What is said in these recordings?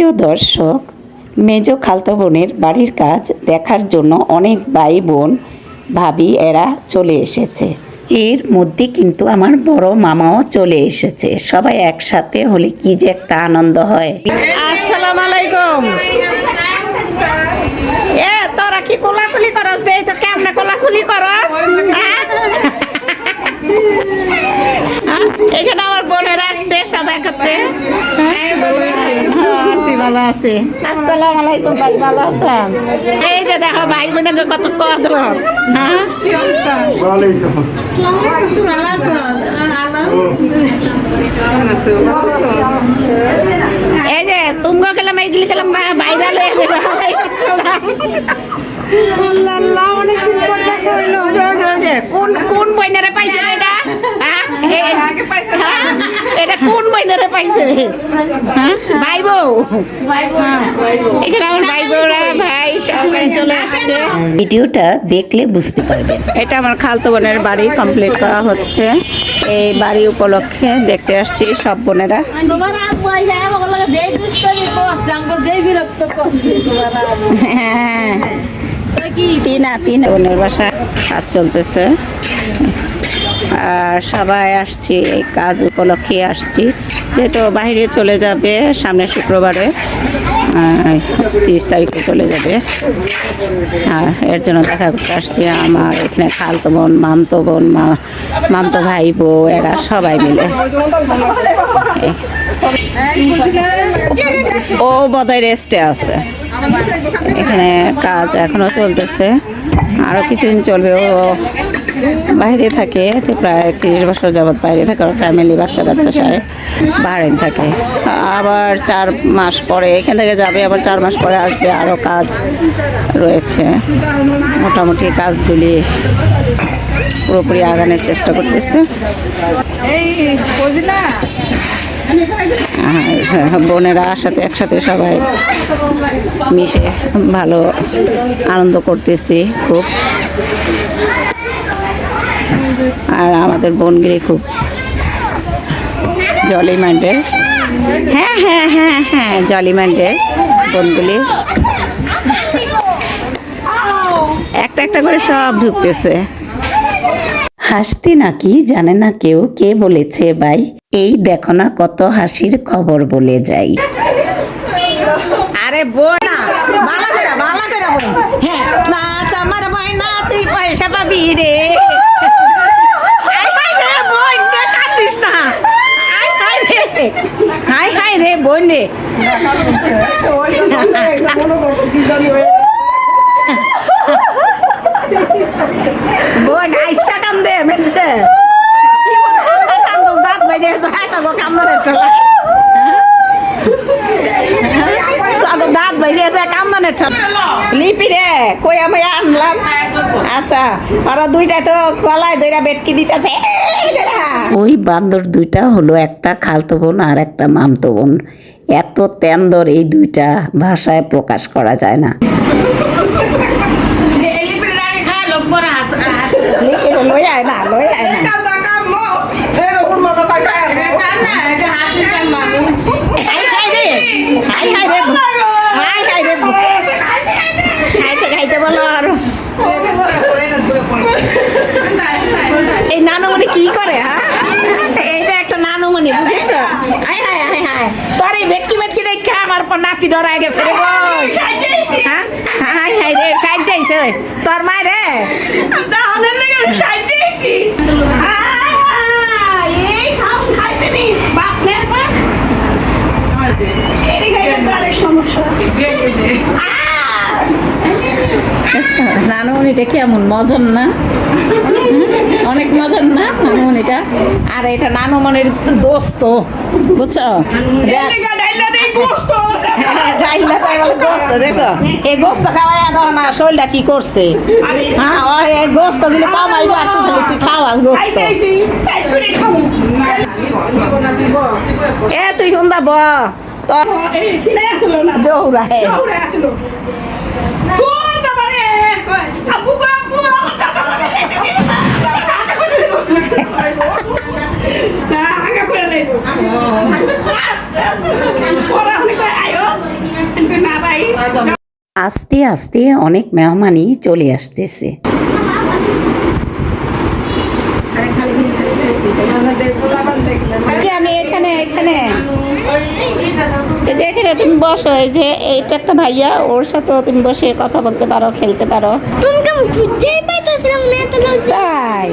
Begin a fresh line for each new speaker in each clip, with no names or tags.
প্রিয় দর্শক, মেজ খালতো বোনের বাড়ির কাজ দেখার জন্য অনেক ভাই বোন, ভাবি এরা চলে এসেছে। এর মধ্যে কিন্তু আমার বড় মামাও চলে এসেছে। সবাই একসাথে হলে কি যে একটা আনন্দ হয়।
আসসালাম আলাইকুম এ, তোরা কি কোলাকুলি করস? দেই তো কেমনে কোলাকুলি করস? এখানে আমার বোনেরা সবাই করতে হ্যাঁ, আছি ভালো আছি। আসসালামু আলাইকুম ভাই ভালো আছেন? এই যে দেখো ভাই বোনকে কত কদর। হ্যাঁ? এই যে তুমগো গেলাম এইগুলি গেলাম ভাইরাল হয়ে যাবে কোন কোন বইনারে পাইছে রে এটা হ্যাঁ? এ- হ্যাঁ? এটা কোন বইনারে পাইছে। হ্যাঁ? ভাই বউ। এখানে আমার ভাই বউরা ভাই শাশুড়ি চলে আসছে।
ভিডিওটা দেখলে বুঝতে পারবেন
এটা আমার খালতো বোনের বাড়ি কমপ্লিট করা হচ্ছে। এই বাড়ি উপলক্ষে দেখতে আসছি সব বোনেরা। হ্যাঁ। তিনা তিন বোনের বাসা কাজ চলতেছে। সবাই আসছি, এই কাজ উপলক্ষে আসছি। যেহেতু বাইরে চলে যাবে সামনে শুক্রবারে তিরিশ তারিখে চলে যাবে। আর এর জন্য দেখা করতে আসছি আমার এখানে খালতো বোন, মামতো বোন মামতো ভাই, বউ, এরা সবাই মিলে। ও বোধহয় রেস্টে আছে। এখানে কাজ এখনও চলতেছে। আরও কিছুদিন চলবে, ও বাইরে থাকে প্রায় তিরিশ বছর যাবৎ বাইরে থাকে, ওর ফ্যামিলি বাচ্চা কাচ্চা সাথে বাইরে থাকে। আবার চার মাস পরে এখান থেকে যাবে, আবার চার মাস পরে আসবে আরও কাজ রয়েছে। মোটামুটি কাজগুলি পুরোপুরি আগানোর চেষ্টা করতেছে। বোনেরা সাথে একসাথে সবাই মিশে ভালো আনন্দ করতেছি খুব। আর আমাদের বোন বোনগিরি খুব জলি মাইন্ডের হ্যাঁ হ্যাঁ হ্যাঁ হ্যাঁ জলি মাইন্ডের বোনগুলি। একটা একটা করে সব ঢুকতেছে।
হাসতে নাকি জানে না কেউ কে বলেছে ভাই? এই দেখো না কত হাসির খবর বলে যাই।
আরে বোন করে করে হ্যাঁ নাচ আমার ভাই না তুই পয়সা পাবি রে হাই হাই রে বোন রে কান্দিস না হাই হাই রে হাই রে বোন, আইসা কান্দে, মেনছে। কান্দস দাঁত লিপি রে আচ্ছা ওরা দুইটা তো গলায় দইরা বেটকি দিতেছে।
ওই বান্দর দুইটা হলো একটা খালতো বোন আর একটা মামতো বোন। এত তেন্দর এই দুইটা ভাষায় প্রকাশ করা যায় না।
না লই আয় না হাই হাই রে হাই হাই রে হাই হাই রে খাইতে খাইতে বলো আর এই নানুমণি কি করে হ্যাঁ এইটা একটা নানুমণি বুঝেছ হায় হায় হাই হাই। তোর এই ভেটকি ভেটকি দেখে আমার পর নাতি ডরাই গেছে রে। হ্যাঁ? হায় হায় রে সাইড যাইছে তোর মায় রে। সাইড দিয়েছি এই খাইতে নি বাপ সমস্যা।
নানুমণিটা কেমন? মজন না? অনেক মজার না নানুমণিটা?
আর এটা নানুমনির দোস্ত বুঝছ? এই গোস্ত খাওয়াই দাও না শরীরটা কি করছে? হ্যাঁ এই গোস্ত গুলি কমাইবো আর তুই তুই খাওয়াস গোস্ত। এ তুই হুন্দা ব। তোর জৌরা হে।
আস্তে আস্তে অনেক মেহমানই চলে আসতেছে।
আমি এখানে এখানে। এই যে এখানে তুমি বসো এই যে এইটা একটা ভাইয়া ওর সাথেও তুমি বসে কথা বলতে পারো খেলতে পারো।
তুমি কেমন না
তাই।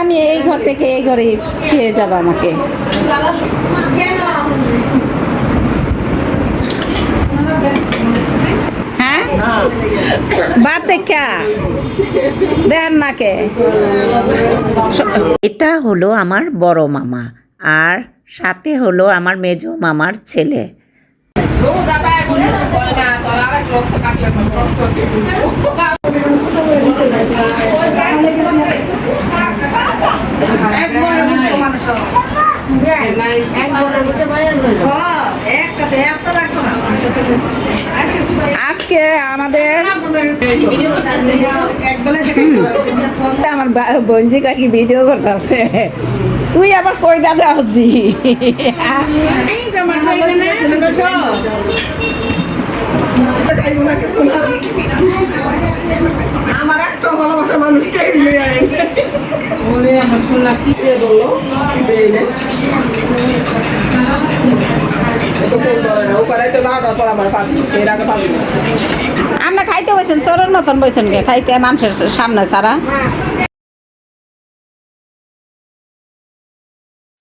আমি এই ঘর থেকে এই ঘরে পেয়ে যাব আমাকে। হ্যাঁ? দেন নাকে।
এটা হলো আমার বড় মামা, আর সাথে হলো আমার মেজ মামার ছেলে।
আজকে আমাদের আমার বঞ্জি কাকি ভিডিও করতেছে। তুই আবার কই দাদা হচ্ছি
আমার একটা ভালোবাসা মানুষকে আয়
আমরা খাইতে বসেন চোরের মতন বসেন গে খাইতে মানুষের সামনে সারা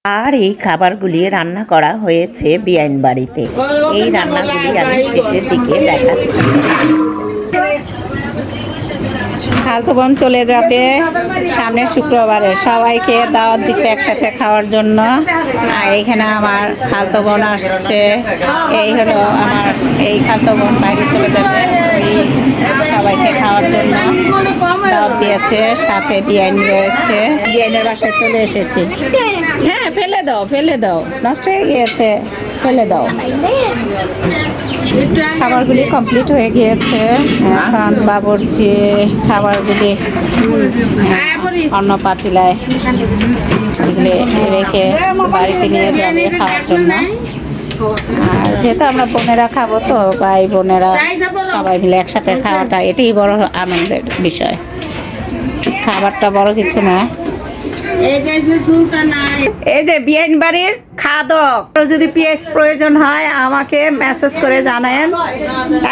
আর এই খাবারগুলি রান্না করা হয়েছে বিআইন বাড়িতে এই রান্নাগুলি আমি শেষের দিকে দেখাচ্ছি।
খালতো বোন চলে যাবে সামনের শুক্রবারে। সবাইকে দাওয়াত দিচ্ছে একসাথে খাওয়ার জন্য। আর এখানে আমার খালতো বোন আসছে। এই হলো আমার এই খালতো বোন বাইরে চলে যাবে। সবাইকে খাওয়ার জন্য দাওয়াত দিয়েছে। সাথে বিয়াইন রয়েছে। বিয়াইনের বাসায় চলে এসেছি। হ্যাঁ ফেলে দাও ফেলে দাও। নষ্ট হয়ে গিয়েছে। ফেলে দাও। খাবারগুলি কমপ্লিট হয়ে গিয়েছে। এখন বাবুর্চি খাবারগুলি অন্য পাতিলায় রেখে বাড়িতে নিয়ে যাবে খাওয়ার জন্য। আর যেহেতু আমরা বোনেরা খাব তো, ভাই বোনেরা সবাই মিলে একসাথে খাওয়াটা এটাই বড় আনন্দের বিষয়। খাবারটা বড় কিছু না। এই যে বিয়াইন বাড়ির খাদক। যদি পিএস প্রয়োজন হয় আমাকে মেসেজ করে জানেন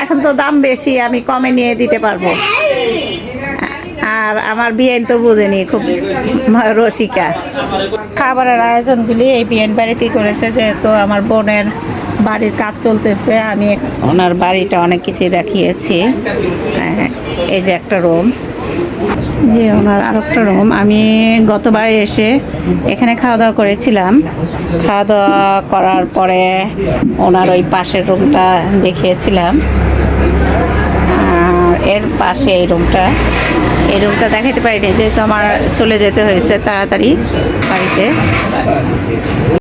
এখন তো দাম বেশি আমি কমে নিয়ে দিতে পারব। আর আমার বিয়েন তো বুঝেনি খুব রসিকা। খাবারের আয়োজনগুলি এই বিয়েন বাড়িতেই করেছে যেহেতু আমার বোনের বাড়ির কাজ চলতেছে আমি ওনার বাড়িটা অনেক কিছুই দেখিয়েছি। হ্যাঁ, এই যে একটা রুম যে ওনার আরেকটা রুম আমি গতবার এসে এখানে খাওয়া দাওয়া করেছিলাম। খাওয়া দাওয়া করার পরে ওনার ওই পাশের রুমটা দেখিয়েছিলাম। আর এর পাশে এই রুমটা এই রুমটা দেখাতে পারিনি, যেহেতু আমার চলে যেতে হয়েছে তাড়াতাড়ি বাড়িতে।